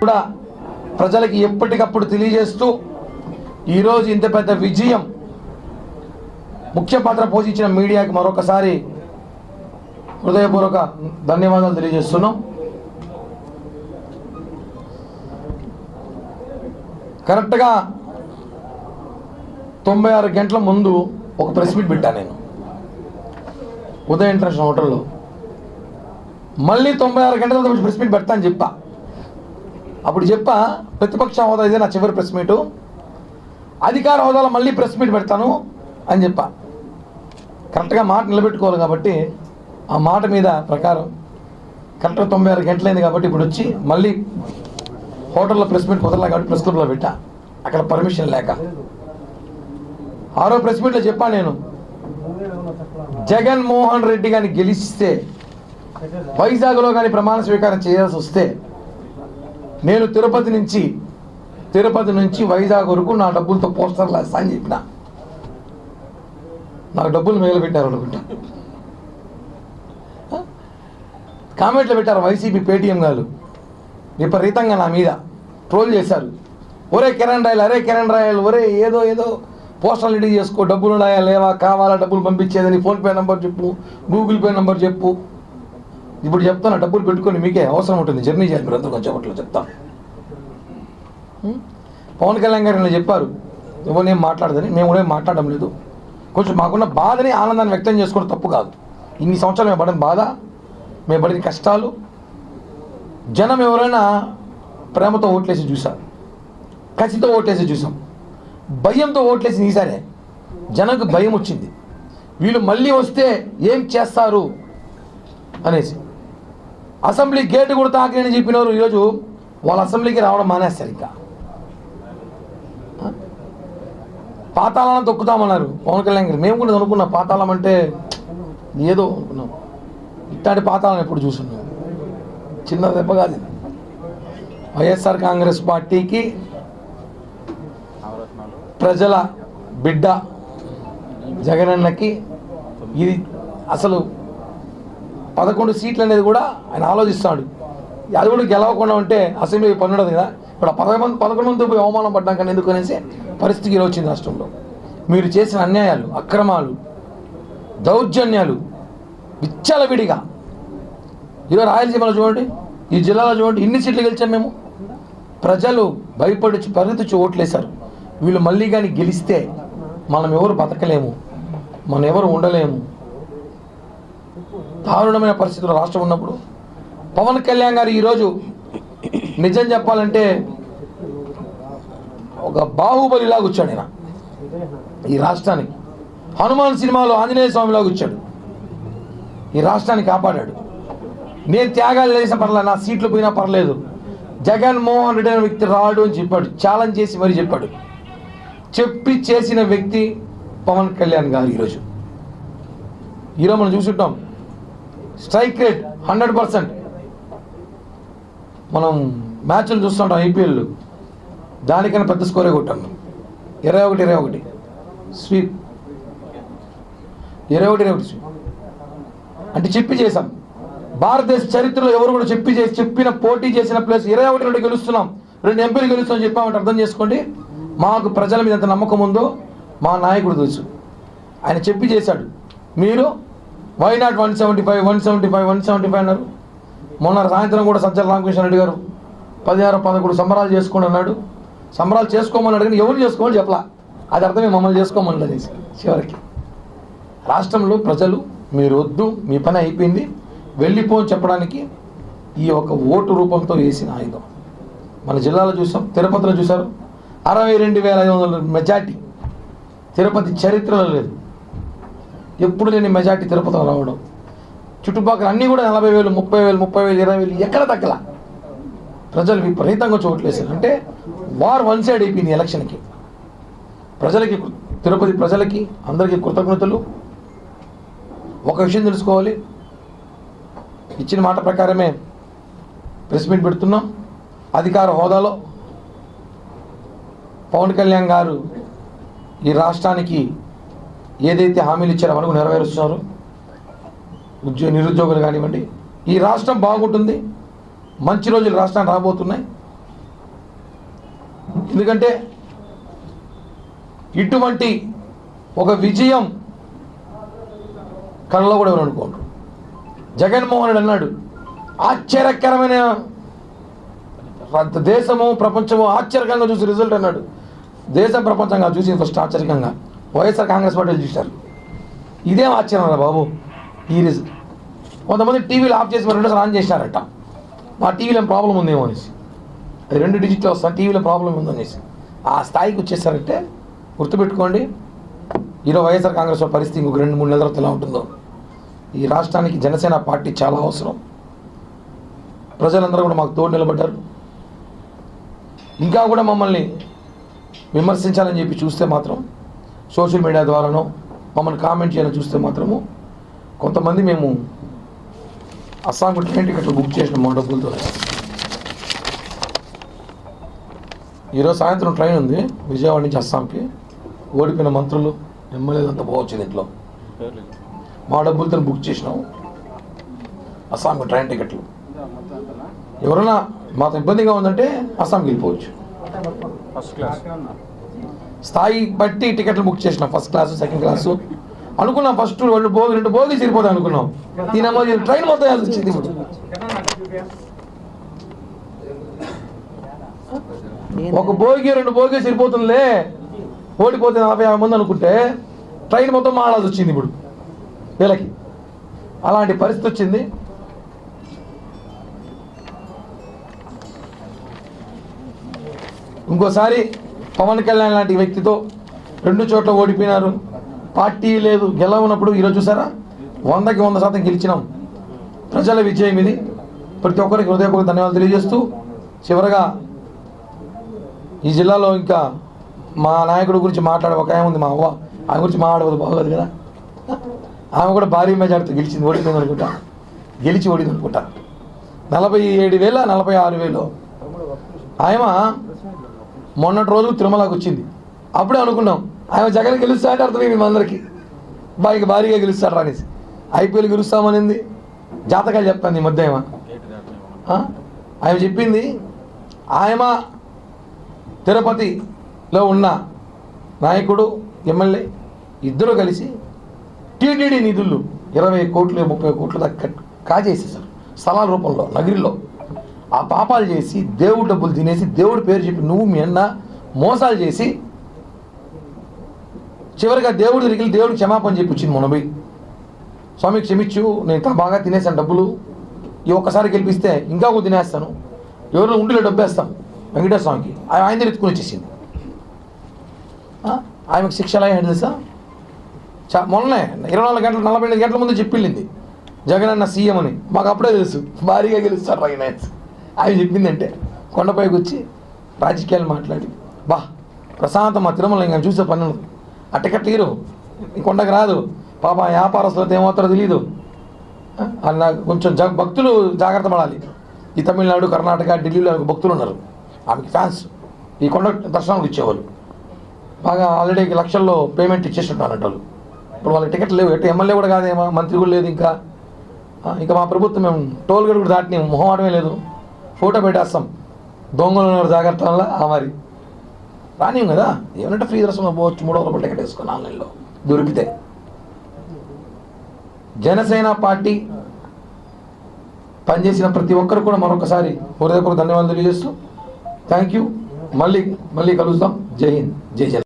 కూడా ప్రజలకి ఎప్పటికప్పుడు తెలియజేస్తూ ఈరోజు ఇంత పెద్ద విజయం ముఖ్య పాత్ర పోషించిన మీడియాకి మరొకసారి హృదయపూర్వక ధన్యవాదాలు తెలియజేస్తున్నాం. కరెక్ట్గా తొంభై ఆరు గంటల ముందు ఒక ప్రెస్ మీట్ పెట్టాను నేను. ఉదయ ఇంటర్నేషనల్ హోటల్లో. మళ్ళీ తొంభై ఆరు గంటల ప్రెస్ మీట్ పెడతా అని చెప్పా. అప్పుడు చెప్పా ప్రతిపక్ష హోదా ఇదే నా చివరి ప్రెస్ మీటు అధికార హోదాలో మళ్ళీ ప్రెస్ మీట్ పెడతాను అని చెప్పా. కరెక్ట్గా మాట నిలబెట్టుకోవాలి కాబట్టి ఆ మాట మీద ప్రకారం కరెక్ట్గా తొంభై ఆరు గంటలైంది కాబట్టి ఇప్పుడు వచ్చి మళ్ళీ హోటల్లో ప్రెస్ మీట్ కుదరలే కాబట్టి ప్రెస్ క్లబ్లో పెట్టా. అక్కడ పర్మిషన్ లేక. ఆరో ప్రెస్ మీట్లో చెప్పా నేను జగన్మోహన్ రెడ్డి కానీ గెలిస్తే వైజాగ్లో కానీ ప్రమాణ స్వీకారం చేయాల్సి వస్తే నేను తిరుపతి నుంచి తిరుపతి నుంచి వైజాగ్ వరకు నా డబ్బులతో పోస్టర్లు వేస్తా అని చెప్పిన నాకు డబ్బులు మిగిలిపెట్టారు అనుకుంటా. కామెంట్లు పెట్టారు వైసీపీ పేటీఎం గారు విపరీతంగా నా మీద ట్రోల్ చేశారు. ఒరే కిరణ్ రాయలు అరే కిరణ్ రాయలు ఒరే ఏదో ఏదో పోస్టల్ రెడీ చేసుకో డబ్బులు ఉన్నాయా లేవా కావాలా డబ్బులు పంపించేదని ఫోన్పే నెంబర్ చెప్పు గూగుల్ పే నెంబర్ చెప్పు. ఇప్పుడు చెప్తాను డబ్బులు పెట్టుకొని మీకే అవసరం ఉంటుంది. జర్నీ చేయాలి మీరు అందరూ కొంచెం అట్లా చెప్తాను పవన్ కళ్యాణ్ గారు చెప్పారు ఎవరు ఏం మాట్లాడదని? మేము కూడా ఏం మాట్లాడడం లేదు. కొంచెం మాకున్న బాధని ఆనందాన్ని వ్యక్తం చేసుకోవడం తప్పు కాదు. ఇన్ని సంవత్సరాలు మేము పడిన బాధ మేము పడిన కష్టాలు జనం ఎవరైనా ప్రేమతో ఓట్లేసి చూసాం కసితో ఓట్లేసి చూసాం భయంతో ఓట్లేసి ఈసారే. జనంకు భయం వచ్చింది. వీళ్ళు మళ్ళీ వస్తే ఏం చేస్తారు అనేసి. అసెంబ్లీ గేటు కూడా తాకని చెప్పినారు ఈరోజు వాళ్ళ అసెంబ్లీకి రావడం మానేస్తారు ఇంకా. పాతాళాన్ని తొక్కుతామన్నారు పవన్ కళ్యాణ్ గారు. మేము కూడా అనుకున్నాం పాతాళం అంటే ఏదో అనుకున్నాం. ఇట్లాంటి పాతాళం ఎప్పుడు చూస్తున్నాం? చిన్న దెబ్బ కాదు. వైఎస్ఆర్ కాంగ్రెస్ పార్టీకి ప్రజల బిడ్డ జగనన్నకి ఇది అసలు పదకొండు సీట్లు అనేది కూడా ఆయన ఆలోచిస్తాడు. అది కూడా గెలవకుండా ఉంటే అసెంబ్లీ పని ఉండదు కదా. ఇప్పుడు పదకొండు పదకొండు మంది పోయి అవమానం పడ్డాం కానీ ఎందుకు అనేసి పరిస్థితి ఇలా వచ్చింది రాష్ట్రంలో. మీరు చేసిన అన్యాయాలు అక్రమాలు దౌర్జన్యాలు విచ్చలవిడిగా. ఈరోజు రాయలసీమలో చూడండి ఈ జిల్లాలో చూడండి ఇన్ని సీట్లు గెలిచాం మేము. ప్రజలు భయపడి పరిగెత్తి ఓట్లేశారు. వీళ్ళు మళ్ళీ కానీ గెలిస్తే మనం ఎవరు బతకలేము మనం ఎవరు ఉండలేము. దారుణమైన పరిస్థితుల్లో రాష్ట్రం ఉన్నప్పుడు పవన్ కళ్యాణ్ గారు ఈరోజు నిజం చెప్పాలంటే ఒక బాహుబలిలాగా వచ్చాడు ఆయన ఈ రాష్ట్రానికి. హనుమాన్ సినిమాలో ఆంజనేయ స్వామిలాగా వచ్చాడు. ఈ రాష్ట్రాన్ని కాపాడాడు. నేను త్యాగాలు చేసిన పర్లేదు నా సీట్లు పోయినా పర్లేదు. జగన్మోహన్ రెడ్డి అనే వ్యక్తి రాడు అని చెప్పాడు. ఛాలెంజ్ చేసి మరీ చెప్పాడు. చెప్పి చేసిన వ్యక్తి పవన్ కళ్యాణ్ గారు ఈరోజు. ఈరోజు మనం చూసుంటాం స్ట్రైక్ రేట్ హండ్రెడ్ పర్సెంట్. మనం మ్యాచ్లు చూస్తుంటాం ఐపీఎల్. దానికన్నా పెద్ద స్కోరే కొట్టాం ఇరవై ఒకటి ఇరవై ఒకటి. స్వీప్. ఇరవై ఒకటి ఇరవై ఒకటి స్వీప్. అంటే చెప్పి చేశాం. భారతదేశ చరిత్రలో ఎవరు కూడా చెప్పి చేసి చెప్పిన పోటీ చేసిన ప్లేస్ ఇరవై ఒకటి రెండు గెలుస్తున్నాం. రెండు ఎంపీలు గెలుస్తాం చెప్పామంటే అర్థం చేసుకోండి. మాకు ప్రజల మీద ఎంత నమ్మకం ఉందో మా నాయకుడు తెలుసు. ఆయన చెప్పి చేశాడు. మీరు why not one seventy five one seventy five one seventy five అన్నారు. మొన్న సాయంత్రం కూడా సజ్జల రామకృష్ణ రెడ్డి గారు పదిహారు పదకొండు సంబరాలు చేసుకోండి అన్నాడు సంబరాలు చేసుకోమని అడిగిన ఎవరు చేసుకోమని చెప్పలా. అది అర్థమే మమ్మల్ని చేసుకోమని అనేసి చివరికి. రాష్ట్రంలో ప్రజలు మీరు వద్దు మీ పని అయిపోయింది వెళ్ళిపో చెప్పడానికి ఈ యొక్క ఓటు రూపంతో వేసిన ఆయుధం. మన జిల్లాలో చూసాం తిరుపతిలో చూసారు అరవై రెండు వేల ఐదు వందల మెజార్టీ. తిరుపతి చరిత్రలో లేదు. ఎప్పుడు లేని మెజార్టీ తిరుపతిలో రావడం. చుట్టుపక్కల అన్నీ కూడా నలభై వేలు ముప్పై వేలు ముప్పై వేలు ఇరవై వేలు ఎక్కడ తగ్గల? ప్రజలు విపరీతంగా చోట్లేసారు అంటే వార్ వన్ సైడ్ అయిపోయింది ఎలక్షన్కి. ప్రజలకి తిరుపతి ప్రజలకి అందరికీ కృతజ్ఞతలు. ఒక విషయం తెలుసుకోవాలి. ఇచ్చిన మాట ప్రకారమే ప్రెస్ మీట్ పెడుతున్నాం. అధికార హోదాలో పవన్ కళ్యాణ్ గారు ఈ రాష్ట్రానికి ఏదైతే హామీలు ఇచ్చారో మనకు నెరవేరుస్తున్నారు. ఉద్యోగ నిరుద్యోగులు కానివ్వండి. ఈ రాష్ట్రం బాగుంటుంది. మంచి రోజులు రాష్ట్రానికి రాబోతున్నాయి. ఎందుకంటే ఇటువంటి ఒక విజయం కళ్ళలో కూడా ఎవరు అనుకోండి జగన్మోహన్ రెడ్డి అన్నాడు ఆశ్చర్యకరమైన దేశము ప్రపంచము ఆశ్చర్యకంగా చూసి రిజల్ట్ అన్నాడు. దేశం ప్రపంచంగా చూసి ఫస్ట్ ఆశ్చర్యకంగా. వైఎస్ఆర్ కాంగ్రెస్ పార్టీలు చూశారు. ఇదేం ఆశ్చర్యరా బాబు. ఈ రిజల్ట్ కొంతమంది టీవీలు ఆఫ్ చేసి మరి రెండోసారి ఆన్ చేశారట మా టీవీలో ఏం ప్రాబ్లం ఉందేమో అనేసి. అది రెండు డిజిట్లు వస్తాను టీవీలో ప్రాబ్లం ఉందనేసి ఆ స్థాయికి వచ్చేసారంటే గుర్తుపెట్టుకోండి ఈరోజు వైఎస్ఆర్ కాంగ్రెస్ పరిస్థితి ఇంకొక రెండు మూడు నెలల తర్వాత ఎలా ఉంటుందో. ఈ రాష్ట్రానికి జనసేన పార్టీ చాలా అవసరం. ప్రజలందరూ కూడా మాకు తోడు నిలబడ్డారు. ఇంకా కూడా మమ్మల్ని విమర్శించాలని చెప్పి చూస్తే మాత్రం సోషల్ మీడియా ద్వారానో మమ్మల్ని కామెంట్ చేయాలని చూస్తే మాత్రము కొంతమంది మేము అస్సాంకు ట్రైన్ టికెట్లు బుక్ చేసిన మా డబ్బులతో. ఈరోజు సాయంత్రం ట్రైన్ ఉంది విజయవాడ నుంచి అస్సాంకి. ఓడిపోయిన మంత్రులు ఎమ్మెల్యేలు అంతా పోవచ్చు దీంట్లో మా డబ్బులతో బుక్ చేసినాం అస్సాంకు ట్రైన్ టికెట్లు. ఎవరైనా మాకు ఇబ్బందిగా ఉందంటే అస్సాంకి వెళ్ళిపోవచ్చు. First class. స్థాయి బట్టి టికెట్లు బుక్ చేసినాం ఫస్ట్ క్లాసు సెకండ్ క్లాసు అనుకున్నాం ఫస్ట్ రెండు భోగి రెండు భోగి చేరిపోతాం అనుకున్నాం. దీనమ్మో ట్రైన్ మొత్తం వేయాల్సి వచ్చింది ఇప్పుడు. ఒక భోగి రెండు భోగి సరిపోతుందిలే. ఓడిపోతే నలభై యాభై మంది అనుకుంటే ట్రైన్ మొత్తం మాడాల్సి వచ్చింది ఇప్పుడు. వీళ్ళకి అలాంటి పరిస్థితి వచ్చింది. ఇంకోసారి పవన్ కళ్యాణ్ లాంటి వ్యక్తితో రెండు చోట్ల ఓడిపోయినారు. పార్టీ లేదు గెలవనప్పుడు ఈరోజు చూసారా? వందకి వంద శాతం గెలిచినాం. ప్రజల విజయం ఇది. ప్రతి ఒక్కరికి హృదయపూర్వక ధన్యవాదాలు తెలియజేస్తూ చివరగా ఈ జిల్లాలో ఇంకా మా నాయకుడు గురించి మాట్లాడే ఒక ఆమె ఉంది మా అవ్వ. ఆమె గురించి మాట్లాడవద్దు బాగోదు కదా? ఆమె కూడా భారీ మెజార్టీతో గెలిచింది ఓడిపోయింది అనుకుంటా. గెలిచి ఓడింది అనుకుంటా. నలభై ఏడు వేల నలభై ఆరు వేలు. ఆయమ మొన్నటి రోజు తిరుమలకి వచ్చింది. అప్పుడే అనుకున్నాం ఆయన జగన్ గెలుస్తా అంటే అర్థమైంది మా అందరికి. భారీగా గెలుస్తాడు రానేసి ఐపీఎల్ గెలుస్తామనింది. జాతకాలు చెప్తాను ఈ మధ్య ఏమా. ఆమె చెప్పింది ఆయమ తిరుపతిలో ఉన్న నాయకుడు ఎమ్మెల్యే ఇద్దరు కలిసి టీటీడీ నిధులు ఇరవై కోట్లు ముప్పై కోట్లు దాకా కట్- కాజేసేసారు స్థలాల రూపంలో నగిరిలో. ఆ పాపాలు చేసి దేవుడు డబ్బులు తినేసి దేవుడి పేరు చెప్పి నువ్వు మీ అన్న మోసాలు చేసి చివరిగా దేవుడి దగ్గరికి దేవుడు దేవుడికి క్షమాపణ చెప్పి వచ్చింది స్వామి క్షమించు నేను ఇంత బాగా తినేసాను డబ్బులు. ఈ ఒక్కసారి గెలిపిస్తే ఇంకా ఒక తినేస్తాను. ఎవరిలో ఉండిలో డబ్బేస్తాం. వెంకటేశ్వర స్వామికి. ఆయన ఆయన దగ్గర ఎత్తుకుని వచ్చేసింది. ఆమెకు శిక్షలు ఎలా అయ్యాడు తెలుసా? చా మొన్నే ఇరవై నాలుగు గంటలు నలభై ఐదు గంటల ముందు చెప్పింది జగన్ అన్న సీఎం అని. మాకు అప్పుడే తెలుసు. భారీగా గెలుస్తారు ఆయన. ఆమె చెప్పిందంటే కొండపైకి వచ్చి రాజకీయాలు మాట్లాడి బా ప్రశాంతం మా తిరుమల ఇంకా చూసే పని ఉండదు. ఆ టికెట్ తీరు. ఈ కొండకు రాదు. పాప వ్యాపారస్తులతో ఏమవుతారో తెలియదు ఆ, అలా కొంచెం జ భక్తులు జాగ్రత్త పడాలి. ఈ తమిళనాడు కర్ణాటక ఢిల్లీలో భక్తులు ఉన్నారు. ఆమెకి ఫ్యాన్స్. ఈ కొండ దర్శనానికి ఇచ్చేవాళ్ళు బాగా ఆల్రెడీ లక్షల్లో పేమెంట్ ఇచ్చేస్తుంటారు వాళ్ళు. ఇప్పుడు వాళ్ళ టికెట్ లేవు. ఎటు ఎమ్మెల్యే కూడా కాదేమో మంత్రి కూడా లేదు ఇంకా. ఇంకా మా ప్రభుత్వం మేము టోల్ గేట్ కూడా దాటినాం మొహమాటమే లేదు. ఫోటో పెట్టేస్తాం దొంగలు ఉన్నారు జాగ్రత్త వల్ల ఆ మరి. రానియం కదా? ఏమంటే ఫ్రీ దర్శనం పోవచ్చు మూడు రూపాయలు టికెట్ వేసుకుని ఆన్లైన్లో దొరికితే. జనసేన పార్టీ పనిచేసిన ప్రతి ఒక్కరు కూడా మరొకసారి హృదయపూర్వక ధన్యవాదాలు తెలియజేస్తూ థ్యాంక్ యూ మళ్ళీ మళ్ళీ కలుద్దాం. జై హింద్. జై జన్